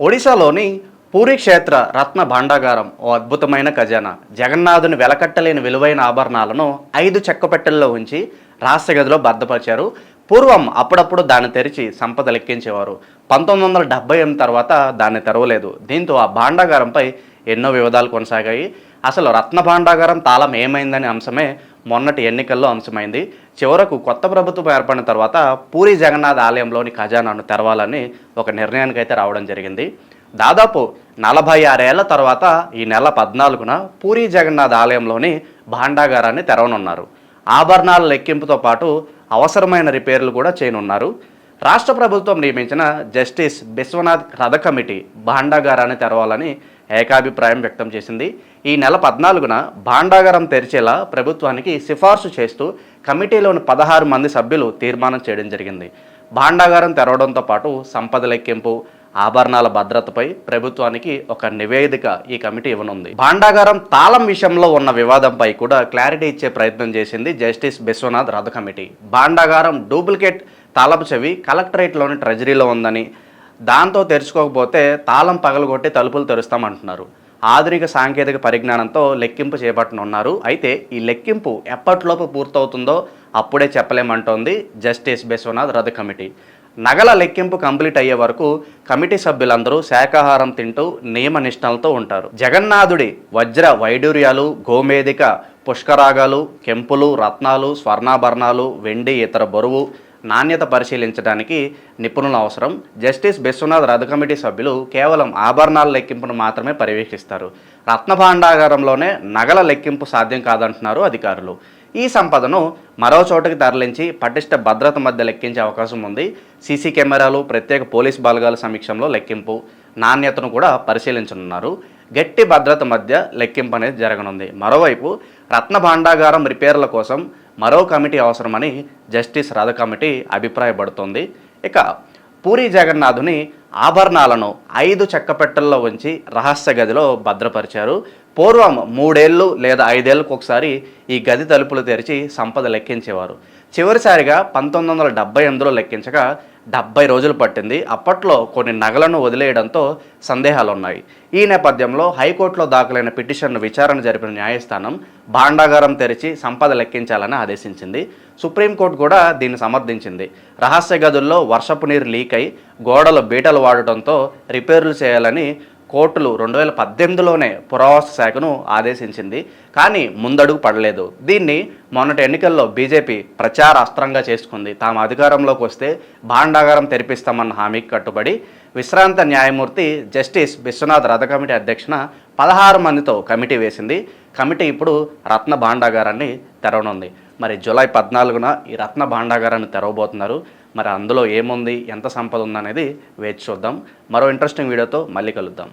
ఒడిశాలోని పూరి క్షేత్ర రత్న భాండాగారం ఓ అద్భుతమైన ఖజానా. జగన్నాథుని వెలకట్టలేని విలువైన ఆభరణాలను ఐదు చెక్కపెట్టెల్లో ఉంచి రహస్య గదిలో భద్రపరిచారు పూర్వం అప్పుడప్పుడు దాన్ని తెరిచి సంపద లెక్కించేవారు. పంతొమ్మిది వందల డెబ్బై ఎనిమిది తర్వాత దాన్ని తెరవలేదు. దీంతో ఆ భాండాగారంపై ఎన్నో వివాదాలు కొనసాగాయి. అసలు రత్న భాండాగారం తాళం ఏమైందనే అంశమే మొన్నటి ఎన్నికల్లో అంశమైంది. చివరకు కొత్త ప్రభుత్వం ఏర్పడిన తర్వాత పూరి జగన్నాథ్ ఆలయంలోని ఖజానాను తెరవాలని ఒక నిర్ణయానికి అయితే రావడం జరిగింది. దాదాపు నలభై ఆరేళ్ళ తర్వాత ఈ నెల పద్నాలుగున పూరి జగన్నాథ్ ఆలయంలోని భాండాగారాన్ని తెరవనున్నారు. ఆభరణాల లెక్కింపుతో పాటు అవసరమైన రిపేర్లు కూడా చేయనున్నారు. రాష్ట్ర ప్రభుత్వం నియమించిన జస్టిస్ బిశ్వనాథ్ రథ కమిటీ భాండాగారాన్ని తెరవాలని ఏకాభిప్రాయం వ్యక్తం చేసింది. ఈ నెల పద్నాలుగున భాండాగారం తెరిచేలా ప్రభుత్వానికి సిఫార్సు చేస్తూ కమిటీలోని పదహారు మంది సభ్యులు తీర్మానం చేయడం జరిగింది. భాండాగారం తెరవడంతో పాటు సంపద లెక్కింపు ఆభరణాల భద్రతపై ప్రభుత్వానికి ఒక నివేదిక ఈ కమిటీ ఇవ్వనుంది. భాండాగారం తాళం విషయంలో ఉన్న వివాదంపై కూడా క్లారిటీ ఇచ్చే ప్రయత్నం చేసింది జస్టిస్ బిశ్వనాథ్ రథ కమిటీ. భాండాగారం డూప్లికేట్ తాళపు చెవి కలెక్టరేట్లోని ట్రెజరీలో ఉందని దాంతో తెరుచుకోకపోతే తాళం పగలగొట్టి తలుపులు తెరుస్తామంటున్నారు. ఆధునిక సాంకేతిక పరిజ్ఞానంతో లెక్కింపు చేపట్టనున్నారు. అయితే ఈ లెక్కింపు ఎప్పటిలోపు పూర్తవుతుందో అప్పుడే చెప్పలేమంటోంది జస్టిస్ బిశ్వనాథ్ రథ కమిటీ. నగల లెక్కింపు కంప్లీట్ అయ్యే వరకు కమిటీ సభ్యులందరూ శాకాహారం తింటూ నియమ నిష్టలతో ఉంటారు. జగన్నాథుడి వజ్ర వైడూర్యాలు గోమేదిక పుష్కరాగాలు కెంపులు రత్నాలు స్వర్ణాభరణాలు వెండి ఇతర బరువు నాణ్యత పరిశీలించడానికి నిపుణుల అవసరం. జస్టిస్ బిశ్వనాథ్ రథ కమిటీ సభ్యులు కేవలం ఆభరణాల లెక్కింపును మాత్రమే పర్యవేక్షిస్తారు. రత్నభాండాగారంలోనే నగల లెక్కింపు సాధ్యం కాదంటున్నారు అధికారులు. ఈ సంపదను మరో చోటకి తరలించి పటిష్ట భద్రత మధ్య లెక్కించే అవకాశం ఉంది. సీసీ కెమెరాలు ప్రత్యేక పోలీస్ బలగాల సమీక్షంలో లెక్కింపు నాణ్యతను కూడా పరిశీలించనున్నారు. గట్టి భద్రత మధ్య లెక్కింపు అనేది జరగనుంది. మరోవైపు రత్న భాండాగారం రిపేర్ల కోసం మరో కమిటీ అవసరమని జస్టిస్ రథ కమిటీ అభిప్రాయపడుతోంది. ఇక పూరి జగన్నాథుని ఆభరణాలను ఐదు చెక్కపెట్టెల్లో ఉంచి రహస్య గదిలో భద్రపరిచారు పూర్వం మూడేళ్ళు లేదా ఐదేళ్ళకు ఒకసారి ఈ గది తలుపులు తెరిచి సంపద లెక్కించేవారు. చివరిసారిగా పంతొమ్మిది వందల డెబ్బై ఎనిమిదిలో లెక్కించగా డెబ్బై రోజులు పట్టింది. అప్పట్లో కొన్ని నగలను వదిలేయడంతో సందేహాలు ఉన్నాయి ఈ నేపథ్యంలో హైకోర్టులో దాఖలైన పిటిషన్ను విచారణ జరిపిన న్యాయస్థానం భాండాగారం తెరిచి సంపద లెక్కించాలని ఆదేశించింది. సుప్రీంకోర్టు కూడా దీన్ని సమర్థించింది. రహస్య గదుల్లో వర్షపు నీరు లీక్ అయి గోడలు బీటలు వాడటంతో రిపేర్లు చేయాలని కోర్టులు రెండు వేల పద్దెనిమిదిలోనే పురావస్తు శాఖను ఆదేశించింది. కానీ ముందడుగు పడలేదు. దీన్ని మొన్నటి ఎన్నికల్లో బీజేపీ ప్రచార అస్త్రంగా చేసుకుంది. తాము అధికారంలోకి వస్తే భాండాగారం తెరిపిస్తామన్న హామీకి కట్టుబడి విశ్రాంత న్యాయమూర్తి జస్టిస్ విశ్వనాథ్ రథ కమిటీ అధ్యక్షన పదహారు మందితో కమిటీ వేసింది. కమిటీ ఇప్పుడు రత్న భాండాగారాన్ని తెరవనుంది. మరి జూలై పద్నాలుగున ఈ రత్న భాండాగారాన్ని తెరవబోతున్నారు. మరి అందులో ఏముంది ఎంత సంపద ఉందనేది వేచి చూద్దాం. మరో ఇంట్రెస్టింగ్ వీడియోతో మళ్ళీ కలుద్దాం.